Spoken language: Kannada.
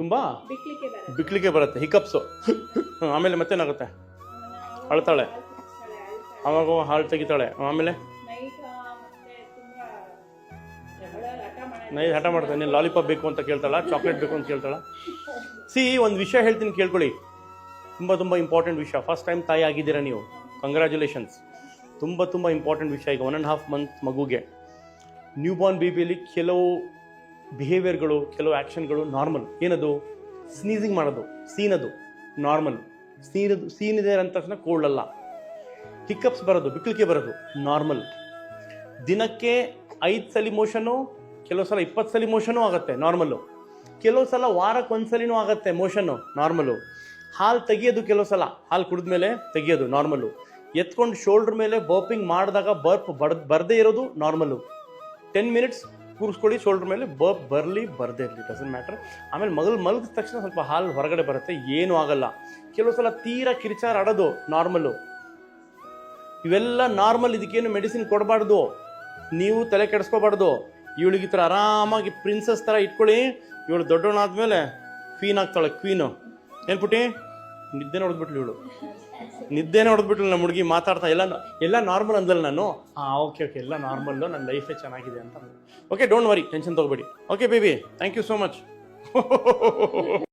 ತುಂಬ ಬಿಕ್ಲಿಕ್ಕೆ ಬರುತ್ತೆ. ಹಿಕಪ್ಸು. ಆಮೇಲೆ ಮತ್ತೇನಾಗುತ್ತೆ? ಅಳ್ತಾಳೆ. ಅವಾಗ ಹಾಳು ತೆಗಿತಾಳೆ. ಆಮೇಲೆ. ನೈ ಹಠ ಮಾಡ್ತಾನೆ ನೀನು ಲಾಲಿಪಾಪ್ ಬೇಕು ಅಂತ ಕೇಳ್ತಾಳ ಚಾಕ್ಲೇಟ್ ಬೇಕು ಅಂತ ಕೇಳ್ತಾಳ. ಸಿ ಒಂದು ವಿಷಯ ಹೇಳ್ತೀನಿ ಕೇಳ್ಕೊಳ್ಳಿ. ತುಂಬ ತುಂಬ ಇಂಪಾರ್ಟೆಂಟ್ ವಿಷಯ. ಫಸ್ಟ್ ಟೈಮ್ ತಾಯಿ ಆಗಿದ್ದೀರಾ ನೀವು? ಕಂಗ್ರ್ಯಾಚುಲೇಷನ್ಸ್ ತುಂಬ ತುಂಬ ಇಂಪಾರ್ಟೆಂಟ್ ವಿಷಯ ಈಗ. ಒನ್ ಆ್ಯಂಡ್ ಹಾಫ್ ಮಂತ್ ಮಗುಗೆ. ನ್ಯೂ ಬಾರ್ನ್ ಬೇಬಿಯಲ್ಲಿ ಕೆಲವು ಬಿಹೇವಿಯರ್ಗಳು ಕೆಲವು ಆ್ಯಕ್ಷನ್ಗಳು ನಾರ್ಮಲ್ ಏನದು? ಸ್ನೀಸಿಂಗ್ ಮಾಡೋದು ಸೀನ್ ಅದು ನಾರ್ಮಲ್ ಸೀನದು ಸೀನ್ ಇದೆ ಅಂದ ತಕ್ಷಣ ಕೋಲ್ಡ್ ಅಲ್ಲ. ಹಿಕ್ಕಪ್ಸ್ ಬರೋದು ಬಿಕ್ಲಿಕ್ಕೆ ಬರೋದು ನಾರ್ಮಲ್ ದಿನಕ್ಕೆ ಐದು ಸಲ ಮೋಷನು ಕೆಲವು ಸಲ ಇಪ್ಪತ್ತು ಸಲ ಮೋಷನು ಆಗುತ್ತೆ ನಾರ್ಮಲ್ಲು ಕೆಲವು ಸಲ ವಾರಕ್ಕೆ ಒಂದು ಸಲಿನೂ ಆಗುತ್ತೆ ಮೋಷನು ನಾರ್ಮಲು ಹಾಲು ತೆಗಿಯೋದು ಕೆಲವು ಸಲ, ಹಾಲು ಕುಡಿದ ಮೇಲೆ ತೆಗಿಯೋದು ನಾರ್ಮಲು ಎತ್ಕೊಂಡು ಶೋಲ್ಡ್ರ್ ಮೇಲೆ ಬರ್ಪಿಂಗ್ ಮಾಡಿದಾಗ ಬರ್ಪ್ ಬರ್ದೇ ಬರದೇ ಇರೋದು ನಾರ್ಮಲು ಟೆನ್ ಮಿನಿಟ್ಸ್ ಕೂರಿಸ್ಕೊಳ್ಳಿ ಶೋಲ್ಡ್ರ್ ಮೇಲೆ ಬ, ಬರಲಿ, ಬರದೇ ಇರಲಿ ಡಸನ್ ಮ್ಯಾಟ್ರ್ ಆಮೇಲೆ ಮಗಲ್ ಮಲಗಿದ ತಕ್ಷಣ ಸ್ವಲ್ಪ ಹಾಲು ಹೊರಗಡೆ ಬರುತ್ತೆ, ಏನೂ ಆಗಲ್ಲ. ಕೆಲವು ಸಲ ತೀರಾ ಕಿರಿಚಾರ ಆಡೋದು ನಾರ್ಮಲ್ಲು ಇವೆಲ್ಲ ನಾರ್ಮಲ್ ಇದಕ್ಕೇನು ಮೆಡಿಸಿನ್ ಕೊಡಬಾರ್ದು. ನೀವು ತಲೆ ಕೆಡಿಸ್ಕೋಬಾರ್ದು. ಇವಳಿಗೆ ಈ ಥರ ಆರಾಮಾಗಿ ಪ್ರಿನ್ಸಸ್ ಥರ ಇಟ್ಕೊಳ್ಳಿ. ಇವಳು ದೊಡ್ಡವನಾದ್ಮೇಲೆ ಕ್ವೀನ್ ಆಗ್ತಾಳೆ ಕ್ವೀನು ಏನು ಪುಟಿ ನಿದ್ದೆನೇ ಹೊಡೆದ್ಬಿಟ್ಲು ಇವಳು. ನಿದ್ದೆನೇ ಹೊಡೆದ್ಬಿಟ್ಲು ನಮ್ಮ ಹುಡುಗಿ ಮಾತಾಡ್ತಾ ಎಲ್ಲ ಎಲ್ಲ ನಾರ್ಮಲ್ ಅಂದಲ್ಲ ನಾನು. ಹಾಂ ಓಕೆ ಓಕೆ ಎಲ್ಲ ನಾರ್ಮಲ್ಲು ನನ್ನ ಲೈಫೇ ಚೆನ್ನಾಗಿದೆ ಅಂತ okay don't worry tension ತಗೋಬೇಡಿ. Okay baby thank you so much